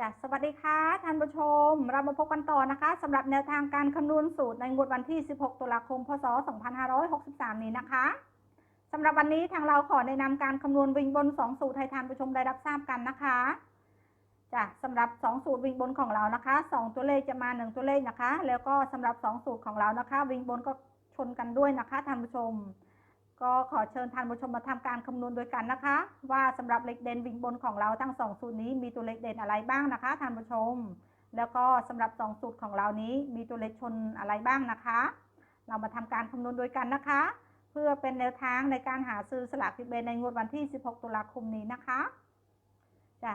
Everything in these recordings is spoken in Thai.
จ้ะสวัสดีค่ะท่านผู้ชม เรามาพบกันต่อนะคะสำหรับแนวทางการคำนวณสูตรในงวดวันที่ 16 ตุลาคม พศ 2563 นี้นะคะสำหรับวันนี้ทางเราขอแนะนำการคำนวณวิ่งบน 2 สูตรให้ท่านผู้ชมได้รับทราบกันนะคะจ้ะสำหรับ 2 สูตรวิ่งบนของเรานะคะ 2 ตัวเลขจะมา 1 ตัวเลขนะคะ แล้วก็สำหรับ 2 สูตรของเรานะคะ วิ่งบนก็ชนกันด้วยนะคะท่านผู้ชม ก็ขอเชิญท่านผู้ชมมาทำการคำนวณด้วยกันนะคะ ว่าสำหรับเลขเด่นวิ่งบนของเราทั้งสองสูตรนี้มีตัวเลขเด่นอะไรบ้างนะคะท่านผู้ชม แล้วก็สำหรับสองสูตรของเรานี้มีตัวเลขชนอะไรบ้างนะคะ เรามาทำการคำนวณด้วยกันนะคะ เพื่อเป็นแนวทางในการหาซื้อสลากกินแบ่งในงวดวันที่ 16 ตุลาคมนี้นะคะจ้ะ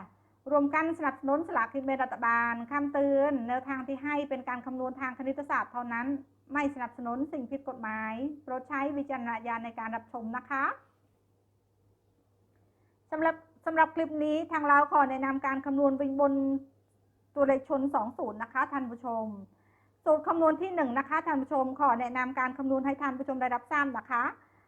รวมกันสนับสนุนสลากกินแบ่งรัฐบาลคำเตือนแนวทางที่ให้เป็นการคำนวณทางคณิตศาสตร์เท่านั้น ไม่สนับสนุนสิ่งผิดกฎหมาย โปรดใช้วิจารณญาณในการรับชมนะคะสำหรับสำหรับคลิปนี้ทางเราขอแนะนำการคำนวณวิ่งบนตัวเลขชน2สูตรนะคะท่านผู้ชม สูตรคำนวณที่ 1 นะคะท่านผู้ชม ขอแนะนำการคำนวณให้ท่านผู้ชมได้รับทราบนะคะ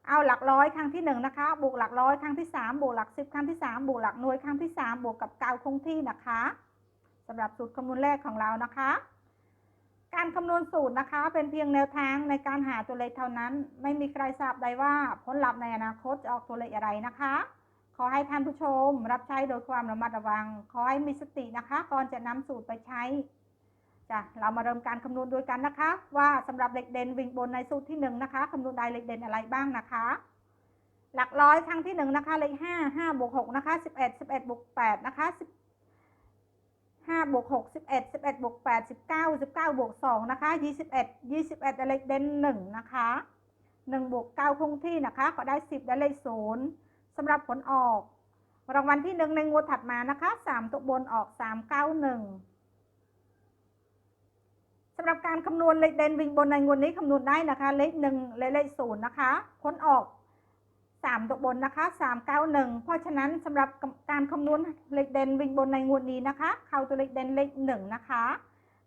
เอาหลักร้อยครั้งที่ 1 นะคะ บวกหลักร้อยครั้งที่ 3 บวกหลัก 10 ครั้งที่ 3 บวกหลักหน่วยครั้งที่ 3 บวกกับเกาคงที่นะคะสำหรับสูตรคำนวณแรกของเรานะคะ การคำนวณสูตรนะคะเป็นเพียงแนวทางในการหาตัวเลขเท่านั้น ไม่มีใครทราบได้ว่าผลลัพธ์ในอนาคตจะออกตัวเลขอะไรนะคะ ขอให้ท่านผู้ชมรับใช้โดยความระมัดระวัง ขอให้มีสตินะคะ ก่อนจะนำสูตรไปใช้จ้ะเรามาเริ่มการคำนวณด้วยกันนะคะ ว่าสำหรับเลขเด่นวิ่งบนในสูตรที่หนึ่งนะคะคำนวณได้เลขเด่นอะไรบ้างนะคะ หลักร้อยครั้งที่หนึ่งนะคะเลขห้าห้าบวกหกนะคะสิบเอ็ดสิบเอ็ดบวกแปดนะคะสิบ ห้าบวกหกสิบเอ็ดสิบเอ็ดบวกแปดสิบเก้าสิบเก้าบวกสองนะคะยี่สิบเอ็ดยี่สิบเอ็ดได้เลขเด่นหนึ่งนะคะหนึ่งบวกเก้าคงที่นะคะ ก็ได้สิบได้เลขศูนย์สำหรับผลออก รางวัลที่หนึ่งในงวดถัดมานะคะสามตัวบนออกสามเก้าหนึ่งสำหรับการคำนวณเลขเด่นวิ่งบนในงวดนี้คำนวณได้นะคะ เลขหนึ่งเลขศูนย์นะคะผลออก สามตัวบนนะคะสามเก้าหนึ่งเพราะฉะนั้นสำหรับการคำนวณเลขเด่นวิ่งบนในงวดนี้นะคะ เข้าตัวเลขเด่นเลขหนึ่งนะคะ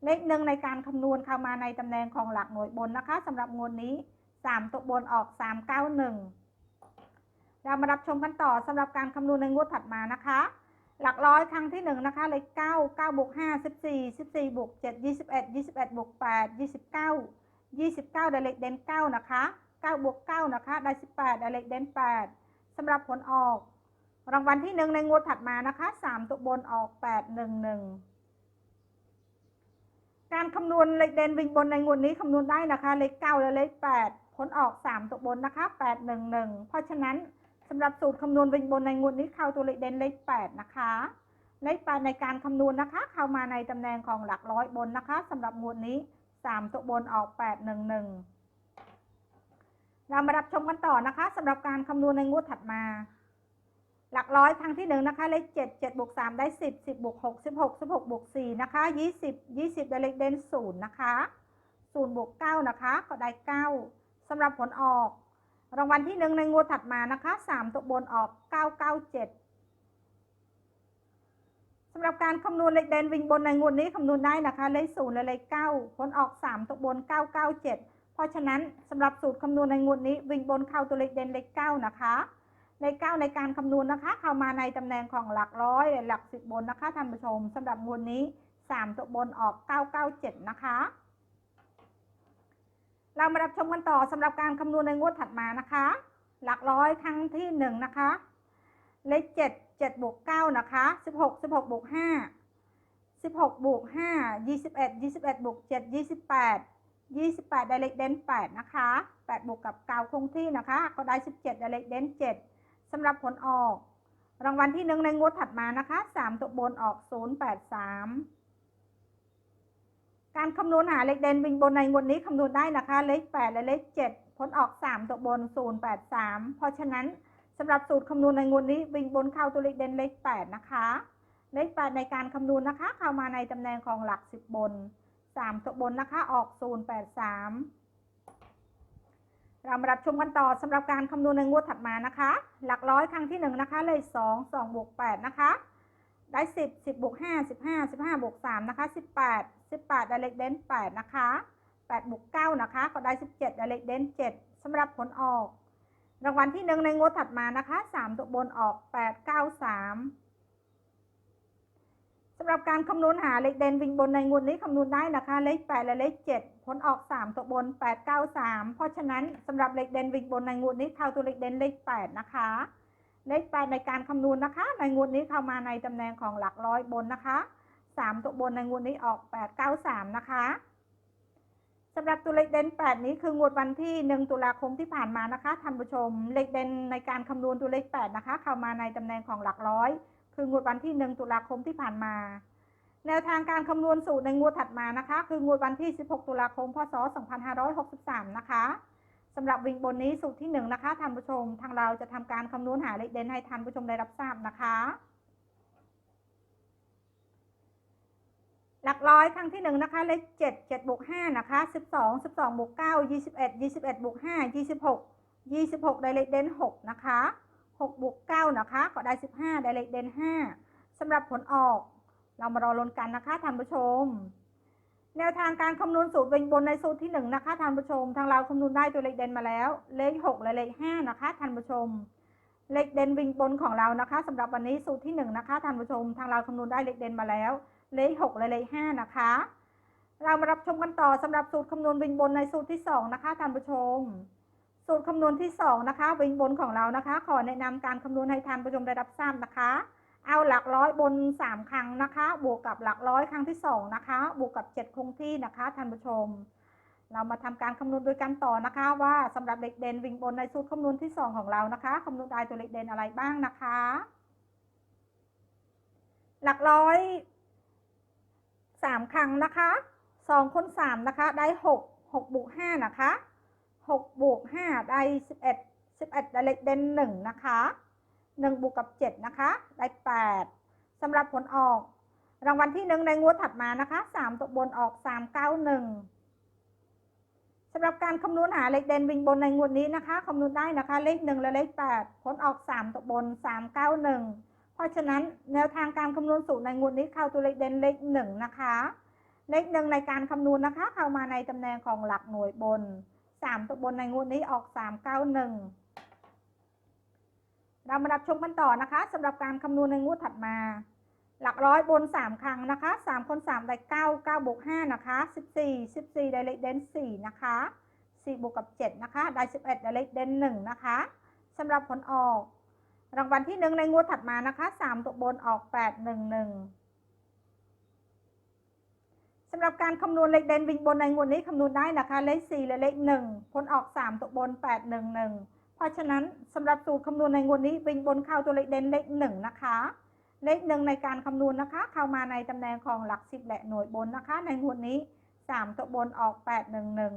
เลขหนึ่งในการคำนวณเข้ามาในตำแหน่งของหลักหน่วยบนนะคะสำหรับงวดนี้สามตัวบนออกสามเก้าหนึ่งเรามารับชมกันต่อสำหรับการคำนวณในงวดถัดมานะคะ หลักร้อยครั้งที่1นะคะเลข9 9บวก5 14 14บวก7 21 21บวก8 29 29ได้เลขเด่น9นะคะ 9บวก9นะคะ ได้ 18ได้เลขเด่น8สำหรับผลออก รางวัลที่ 1 ในงวดถัดมานะคะ 3 ตัวบนออก 8 1 1 การคำนวณเลขเด่นวิ่งบนในงวดนี้คำนวณได้นะคะ เลข9และเลข8ผลออก 3 ตัวบนนะคะ 8 1 1 เพราะฉะนั้นสำหรับสูตรคำนวณวิ่งบนในงวดนี้เข้าตัวเลขเด่นเลข 8 นะคะเลข8ในการคำนวณนะคะ เข้ามาในตำแหน่งของหลักร้อยบนนะคะสำหรับงวดนี้ 3 ตัวบนออก 8 1 1 เรามารับชมกันต่อนะคะสำหรับการคำนวณในงวดถัดมา หลักร้อยครั้งที่หนึ่งนะคะ เลข7 7บวก3ได้10 10บวก6 16 16บหกบวก4นะคะ20 20ได้เลขเด่น0นย์นะคะ0บวก9นะคะ ก็ได้9สำหรับผลออก รางวัลที่หนึ่งในงวดถัดมานะคะ3ตัวบนออก997สำหรับการคำนวณเลขเด่นวิ่งบนในงวดนี้คำนวณได้นะคะ เลข0และเลข9ผลออก3ตัวบน997เพราะฉะนั้นสำหรับสูตรคำนวณในงวดนี้ วิ่งบนเข้าตัวเลขเด่นเลข9นะคะเลข9ในการคำนวณนะคะ เข้ามาในตำแหน่งของหลักร้อยหลักสิบบนนะคะท่านผู้ชมสำหรับงวดนี้3ตัวบนออก997นะคะเรามารับชมกันต่อสำหรับการคำนวณในงวดถัดมานะคะ หลักร้อยครั้งที่หนึ่งนะคะ เลขเจ็ดเจ็ดบวกเก้านะคะสิบหกสิบหกบวกห้าสิบหกบวกห้ายี่สิบเอ็ดยี่สิบเอ็ดบวกเจ็ดยี่สิบแปด ยี่สิบแปดได้เลขเดนแปดนะคะแปดบวกกับเก้าคงที่นะคะ ก็ได้สิบเจ็ดได้เลขเดนเจ็ดสำหรับผลออก รางวัลที่หนึ่งในงวดถัดมานะคะสามตัวบนออกศูนย์แปดสามการคำนวณหาเลขเด่นวิ่งบนในงวดนี้คำนวณได้นะคะ เลข 8 และเลข 7 ผลออก 3 ตัวบน 083 เพราะฉะนั้นสำหรับสูตรคำนวณในงวดนี้วิ่งบนเข้าตัวเลขเด่นเลข 8 นะคะ เลข 8 ในการคำนวณนะคะ เข้ามาในตำแหน่งของหลัก 10 บน 3 ตัวบนนะคะออก 083 เรามารับชมกันต่อสำหรับการคำนวณในงวดถัดมานะคะ หลักร้อยครั้งที่ 1 นะคะเลข2 2บวก8นะคะ ได้ 10 10บวก5 15 15บวก3นะคะ 18 18 ได้เลขเด่น8นะคะ8บวก9นะคะ ก็ได้ 17ได้เลขเด่น7สำหรับผลออก รางวัลที่ 1 ในงวดถัดมานะคะ 3 ตัวบนออก 8 9 3 สำหรับการคำนวณหาเลขเด่นวิ่งบนในงวดนี้คำนวณได้นะคะ เลข 8 และเลข 7 ผลออก 3 ตัวบน 8 9 3 เพราะฉะนั้นสำหรับเลขเด่นวิ่งบนในงวดนี้เข้าตัวเลขเด่นเลข 8 นะคะ เลข 8 ในการคำนวณนะคะ ในงวดนี้เข้ามาในตำแหน่งของหลักร้อยบนนะคะ 3 ตัวบนในงวดนี้ออก 8 9 3 นะคะสำหรับตัวเลขเด่น 8 นี้คืองวดวันที่ 1 ตุลาคมที่ผ่านมานะคะท่านผู้ชม เลขเด่นในการคำนวณตัวเลข 8 นะคะ เข้ามาในตำแหน่งของหลักร้อย คืองวดวันที่ 1 ตุลาคมที่ผ่านมา แนวทางการคำนวณสูตรในงวดถัดมานะคะ คืองวดวันที่ 16 ตุลาคม พศ 2563 นะคะสำหรับวิ่งบนนี้สูตรที่ 1 นะคะท่านผู้ชม ทางเราจะทำการคำนวณหาเลขเด่นให้ท่านผู้ชมได้รับทราบนะคะหลักร้อยครั้งที่1นะคะเลข7 7บวก5นะคะ12 12บวก9 21 21บวก5 26 26 ได้เลขเด่น6นะคะ 6บวก9นะคะก็ได้ 15 ได้เลขเด่น5สำหรับผลออก เรามารอลุ้นกันนะคะท่านผู้ชม แนวทางการคำนวณสูตรเวงบนในสูตรที่ 1 นะคะท่านผู้ชม ทางเราคำนวณได้ตัวเลขเด่นมาแล้ว เลข 6 และเลข 5 นะคะท่านผู้ชม เลขเด่นวิ่งบนของเรานะคะสำหรับวันนี้สูตรที่ 1 นะคะท่านผู้ชม ทางเราคำนวณได้เลขเด่นมาแล้ว เลข 6 และเลข 5 นะคะ เรามารับชมกันต่อสำหรับสูตรคำนวณวิ่งบนในสูตรที่ 2 นะคะท่านผู้ชม สูตรคำนวณที่ 2 นะคะ วิ่งบนของเรานะคะ ขอแนะนำการคำนวณให้ท่านผู้ชมได้รับทราบนะคะ เอาหลักร้อยบน 3 ครั้งนะคะ บวกกับหลักร้อยครั้งที่ 2 นะคะ บวกกับ 7 คงที่นะคะท่านผู้ชม เรามาทำการคำนวณโดยกันต่อนะคะ ว่าสำหรับเลขเด่นวิ่งบนในสูตรคำนวณที่ 2 ของเรานะคะคำนวณได้ตัวเลขเด่นอะไรบ้างนะคะ หลักร้อยสามครั้งนะคะสองคูณสามนะคะ ได้หกหกบวกห้านะคะ หกบวกห้าได้สิบเอ็ดสิบเอ็ดได้เลขเด่นหนึ่งนะคะหนึ่งบวกกับเจ็ดนะคะได้แปดสำหรับผลออก รางวัลที่หนึ่งในงวดถัดมานะคะสามตัวบนออกสามเก้าหนึ่งสำหรับการคำนวณหาเลขเด่นวิ่งบนในงวดนี้นะคะคำนวณได้นะคะเลขหนึ่งและเลขแปดผลออกสามตัวบนสามเก้าหนึ่งเพราะฉะนั้นแนวทางการคำนวณสูตรในงวดนี้เข้าตัวเลขเด่นเลขหนึ่งนะคะ เลขหนึ่งในการคำนวณนะคะ เข้ามาในตำแหน่งของหลักหน่วยบน สามตัวบนในงวดนี้ออกสามเก้าหนึ่งเรามารับชมกันต่อนะคะสำหรับการคำนวณในงวดถัดมา หลักร้อยบนสามครั้งนะคะสามคนสามได้เก้าเก้าบวกห้านะคะสิบสี่สิบสี่ได้เลขเด่นสี่นะคะสี่บวกกับเจ็ดนะคะได้สิบเอ็ดได้เลขเด่นหนึ่งนะคะสำหรับผลออก รางวัลที่หนึ่งในงวดถัดมานะคะสามตัวบนออกแปดหนึ่งหนึ่ง สำหรับการคำนวณเลขเด่นวิ่งบนในงวดนี้คำนวณได้นะคะ เลขสี่และเลขหนึ่งผลออกสามตัวบนแปดหนึ่งหนึ่งเพราะฉะนั้นสำหรับสูตรคำนวณในงวดนี้วิ่งบนเข้าตัวเลขเด่นเลขหนึ่งนะคะ เลขหนึ่งในการคำนวณนะคะ เข้ามาในตำแหน่งของหลักสิบและหน่วยบนนะคะ ในงวดนี้สามตัวบนออกแปดหนึ่งหนึ่ง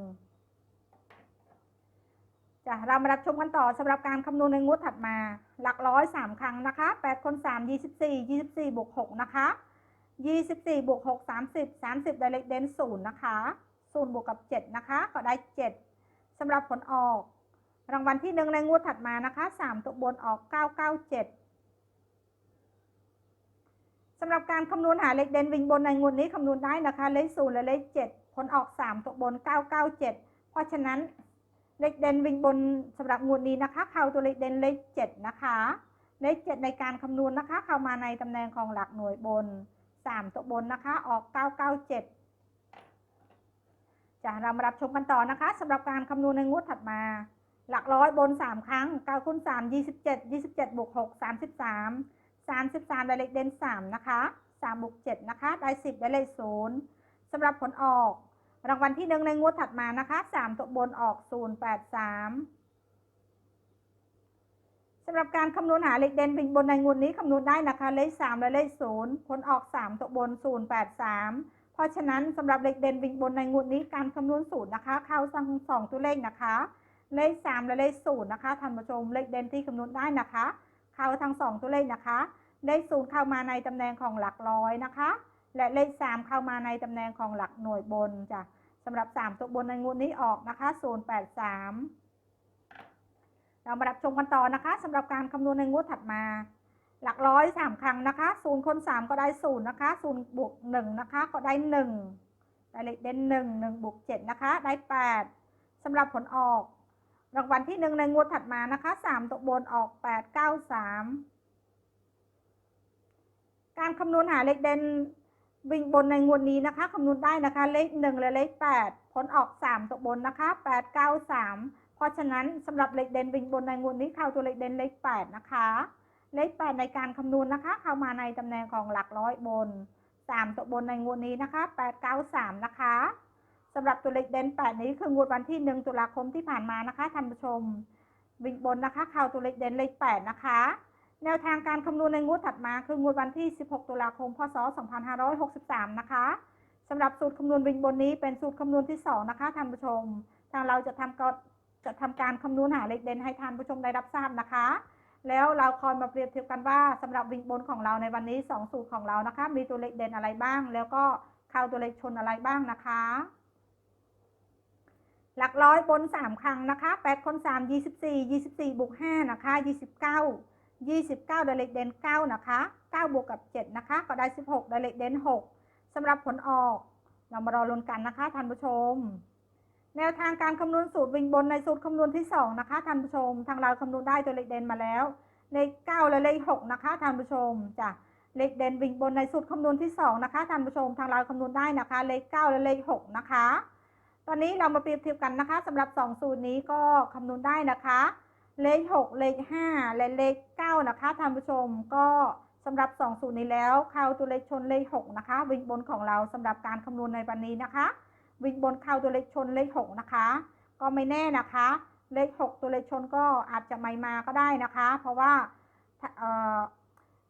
จ้ะเรามารับชมกันต่อสำหรับการคำนวณในงวดถัดมา หลักร้อยสามครั้งนะคะแปดคนสามยี่สิบสี่ยี่สิบสี่บวกหกนะคะ ยี่สิบสี่บวกหกสามสิบสามสิบไดเลขเด่นศูนย์นะคะศูนย์บวกกับเจ็ดนะคะ ก็ได้เจ็ดสำหรับผลออก รางวัลที่หนึ่งในงวดถัดมานะคะสามตัวบนออกเก้าเก้าเจ็ดสำหรับการคำนวณหาเลขเด่นวิ่งบนในงวดนี้คำนวณได้นะคะ เลขศูนย์และเลขเจ็ดผลออกสามตัวบนเก้าเก้าเจ็ดเพราะฉะนั้นเลขเด่นวิ่งบนสำหรับงวดนี้นะคะ เข้าตัวเลขเด่นเลขเจ็ดนะคะ เลขเจ็ดในการคำนวณนะคะ เข้ามาในตำแหน่งของหลักหน่วยบน สามตัวบนนะคะ ออก 997จะเรามารับชมกันต่อนะคะสำหรับการคำนวณในงวดถัดมา หลักร้อยบน 3 ครั้ง9คูณ3 27 27บวก6 33 33ได้เลขเด่น3นะคะ3บวก7นะคะ ได้ 10 ได้เลข0สำหรับผลออก รางวัลที่ 1 ในงวดถัดมานะคะ 3 ตัวบนออก 083ำหรับการคำนวณหาเลขเด่นวิ่งบนในงวดนี้คำนวณได้นะคะเลขสามและเลขศูนย์ผลออกสามตัวบนศูนย์แปดสามเพราะฉะนั้นสำหรับเลขเด่นวิ่งบนในงวดนี้การคำนวณสูตรนะคะ เข้าทั้งสองตัวเลขนะคะ เลขสามและเลขศูนย์นะคะท่านผู้ชมเลขเด่นที่คำนวณได้นะคะ เข้าทั้งสองตัวเลขนะคะ เลขศูนย์เข้ามาในตำแหน่งของหลักร้อยนะคะ และเลขสามเข้ามาในตำแหน่งของหลักหน่วยบนจ้ะสำหรับ 3 ตัวบนในงวดนี้ออกนะคะ 083 เรามารับชมกันต่อนะคะสำหรับการคำนวณในงวดถัดมา หลักร้อยสามครั้งนะคะ0คน3ก็ได้0นย์นะคะ0บวก1นะคะก็ได้1ได้เลขเด่น1 1บวก7นะคะได้8สำหรับผลออก รางวัลที่1ในงวดถัดมานะคะ3ตัวบนออก8 9 3การการคำนวณหาเลขเด่นวิ่งบนในงวดนี้นะคะคำนวณได้นะคะเลขหนึ่งและเลขแปดผลออกสามตกบนนะคะแปดเก้าสาม เพราะฉะนั้นสำหรับเลขเด่นวิ่งบนในงวดนี้เข้าตัวเลขเด่นเลขแปดนะคะ เลขแปดในการคำนวณนะคะ เข้ามาในตำแหน่งของหลักร้อยบนสามตกบนในงวดนี้นะคะแปดเก้าสามนะคะสำหรับตัวเลขเด่นแปดนี้คืองวดวันที่หนึ่งตุลาคมที่ผ่านมานะคะท่านผู้ชมวิ่งบนนะคะเข้าตัวเลขเด่นเลขแปดนะคะ แนวทางการคำนวณในงวดถัดมาคืองวดวันที่ 16 ตุลาคม พศ 2563 นะคะสำหรับสูตรคำนวณวิ่งบนนี้เป็นสูตรคำนวณที่ 2 นะคะท่านผู้ชม ทางเราจะทำก็ จะทำการคำนวณหาเลขเด่นให้ท่านผู้ชมได้รับทราบนะคะ แล้วเราคอยมาเปรียบเทียบกันว่าสำหรับวิ่งบนของเราในวันนี้ 2 สูตรของเรานะคะ มีตัวเลขเด่นอะไรบ้าง แล้วก็เข้าตัวเลขชนอะไรบ้างนะคะ หลักร้อยบน 3 ครั้งนะคะ8คน3 24 24บวก5นะคะ29 29ได้เลขเด่น9นะคะ 9 บวกกับ 7 นะคะ ก็ได้ 16ได้เลขเด่น6สำหรับผลออก เรามารอลุ้นกันนะคะท่านผู้ชม แนวทางการคำนวณสูตรวิ่งบนในสูตรคำนวณที่ 2 นะคะท่านผู้ชม ทางเราคำนวณได้ตัวเลขเด่นมาแล้ว เลข 9 และเลข 6 นะคะท่านผู้ชมจ้ะเลขเด่นวิ่งบนในสูตรคำนวณที่ 2 นะคะท่านผู้ชม ทางเราคำนวณได้นะคะ เลข 9 และเลข 6 นะคะ ตอนนี้เรามาเปรียบเทียบกันนะคะสำหรับ 2 สูตรนี้ก็คำนวณได้นะคะ เลข 6 เลข 5 และเลข 9 นะคะท่านผู้ชมก็สำหรับ 2 สูตรนี้แล้วเข้าตัวเลขชนเลข 6 นะคะ วิ่งบนของเราสำหรับการคำนวณในวันนี้นะคะ วิ่งบนเข้าตัวเลขชนเลข6นะคะ ก็ไม่แน่นะคะ เลข6ตัวเลขชนก็อาจจะไม่มาก็ได้นะคะ เพราะว่า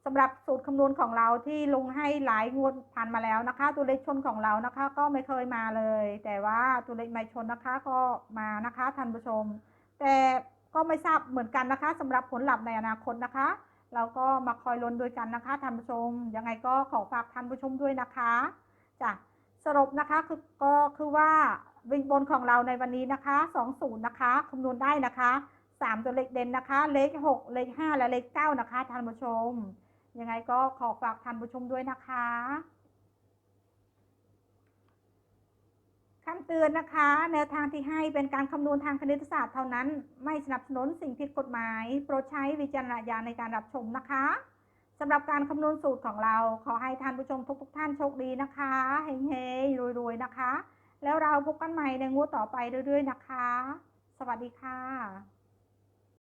สำหรับสูตรคำนวณของเราที่ลงให้หลายงวดผ่านมาแล้วนะคะ ตัวเลขชนของเรานะคะ ก็ไม่เคยมาเลย แต่ว่าตัวเลขไม่ชนนะคะก็มานะคะท่านผู้ชม แต่ก็ไม่ทราบเหมือนกันนะคะสำหรับผลลัพธ์ในอนาคตนะคะ เราก็มาคอยลุ้นด้วยกันนะคะท่านผู้ชมยังไงก็ขอฝากท่านผู้ชมด้วยนะคะจ้ะ สรุปนะคะคือก็คือว่าวิ่งบนของเราในวันนี้นะคะ20นะคะคำนวณได้นะคะ3ตัวเลขเด่นนะคะ เลข6เลข5และเลข9นะคะท่านผู้ชม ยังไงก็ขอฝากท่านผู้ชมด้วยนะคะคำเตือนนะคะ แนวทางที่ให้เป็นการคำนวณทางคณิตศาสตร์เท่านั้น ไม่สนับสนุนสิ่งผิดกฎหมาย โปรดใช้วิจารณญาณในการรับชมนะคะ สำหรับการคำนวณสูตรของเรา ขอให้ท่านผู้ชมทุกๆท่านโชคดีนะคะเฮงๆรวยๆนะคะ แล้วเราพบกันใหม่ในงวดต่อไปเรื่อยๆนะคะ สวัสดีค่ะ